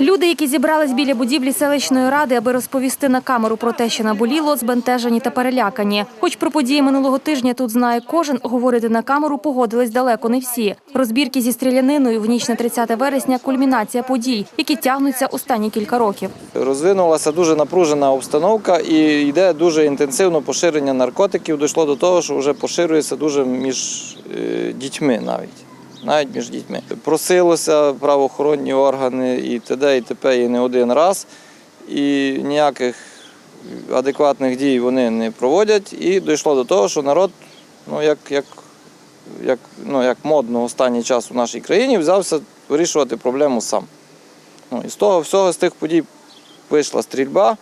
Люди, які зібрались біля будівлі селищної ради, аби розповісти на камеру про те, що наболіло, збентежені та перелякані. Хоч про події минулого тижня тут знає кожен, говорити на камеру погодились далеко не всі. Розбірки зі стріляниною в ніч на 30 вересня – кульмінація подій, які тягнуться останні кілька років. Розвинулася дуже напружена обстановка і йде дуже інтенсивно поширення наркотиків. Дійшло до того, що вже поширюється дуже між е, дітьми навіть. Навіть між дітьми. Просилося правоохоронні органи і т.д. і т.п. і не один раз. І ніяких адекватних дій вони не проводять. І дійшло до того, що народ, ну як, як, як, ну, як модно останній час у нашій країні, взявся вирішувати проблему сам. Ну, і з того всього, з тих подій вийшла стрільба,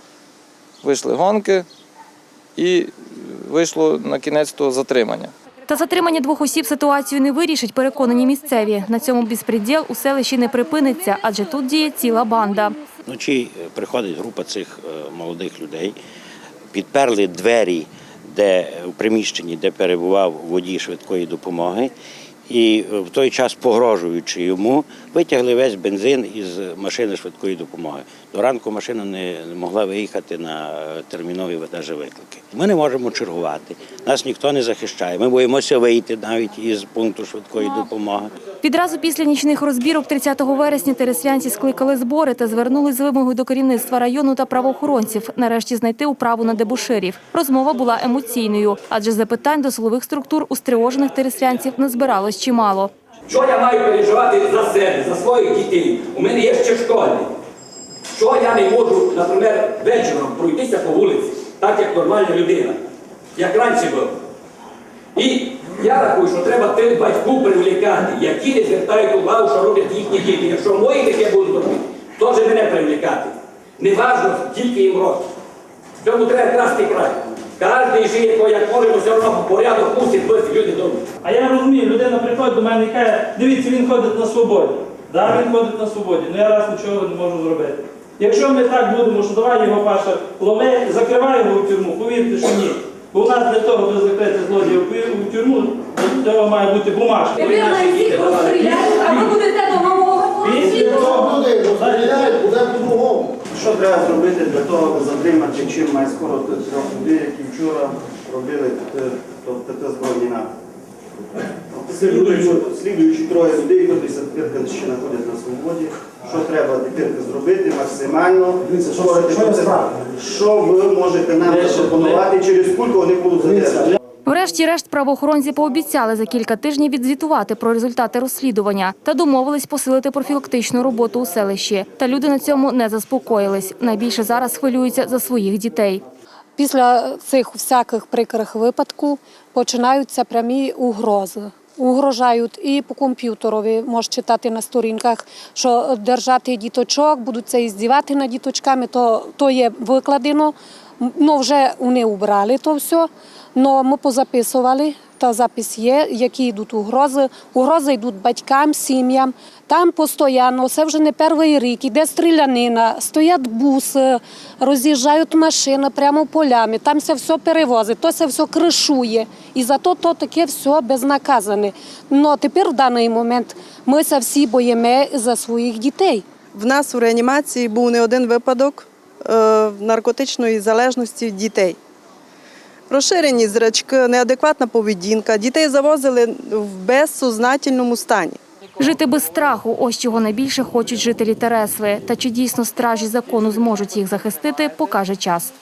вийшли гонки і вийшло на кінець того затримання. Та затримання двох осіб ситуацію не вирішить, переконані місцеві. На цьому безпреділ у селищі не припиниться, адже тут діє ціла банда. Вночі приходить група цих е, молодих людей, підперли двері, де в приміщенні, де перебував водій швидкої допомоги, і е, в той час, погрожуючи йому, витягли весь бензин із машини швидкої допомоги. До ранку машина не не могла виїхати на е, термінові навіть виклики. Ми не можемо чергувати, нас ніхто не захищає. Ми боїмося вийти навіть із пункту швидкої допомоги. Відразу після нічних розбірок 30 вересня тереслянці скликали збори та звернулись з вимогою до керівництва району та правоохоронців нарешті знайти управу на дебуширів. Розмова була емоційною, адже запитань до силових структур у стривожених тереслянців назбиралось чимало. Що я маю переживати за себе, за своїх дітей? У мене є ще школьник. Що я не можу, наприклад, вечором пройтися по вулиці, так як нормальна людина, як раніше було. І я рахую, що треба тих батьків привлікати, які не звертають увагу, що роблять їхні діти. Якщо мої таке будуть робити, теж мене привлікати. Неважно, скільки їм років. В цьому треба красти край. Кожен жиє, то як може, все одно порядок мусить бути, люди добрі. А я розумію, людина приходить до мене і каже, дивіться, він ходить на свободі. Да, він ходить на свободі, але я раз нічого не можу зробити. Якщо ми так будемо, що давай його Паша лови, закривай його в тюрму, повірте, що ні. Бо у нас для того, аби закрити злодія в тюрму, для цього має бути бумажка. Ви наші діти, давай. а ви будете того, розстріляють, буде по-другому. Що треба зробити для того, чим має скоро трьох людей, які вчора робили ТТ збройні напади? Слідуючи, троє людей, котрі тепер ще знаходять на свободі. Що треба тепер зробити максимально? Що- ви можете нам запропонувати, через скільки вони будуть задержані? Врешті-решт правоохоронці пообіцяли за кілька тижнів відзвітувати про результати розслідування та домовились посилити профілактичну роботу у селищі. Та люди на цьому не заспокоїлись. Найбільше зараз хвилюються за своїх дітей. Після цих всяких прикрих випадків починаються прямі угрози. Угрожають і по комп'ютерові, можеш читати на сторінках, що держати діточок, будуть це іздівати над діточками, то, то є викладено. Ну, вже вони убрали то все. Но ми позаписували, та запис є, які йдуть угрози. Угрози йдуть батькам, сім'ям. Там постійно, це вже не перший рік, іде стрілянина, стоять буси, роз'їжджають машини прямо полями, там це все перевозить, то це все кришує. І зато то таке все безнаказане. Ну тепер в даний момент ми всі боїмо за своїх дітей. В нас у реанімації був не один випадок наркотичної залежності дітей. Розширені зрачки, неадекватна поведінка. Дітей завозили в безсознательному стані. Жити без страху – ось чого найбільше хочуть жителі Тересви. Та чи дійсно стражі закону зможуть їх захистити, покаже час.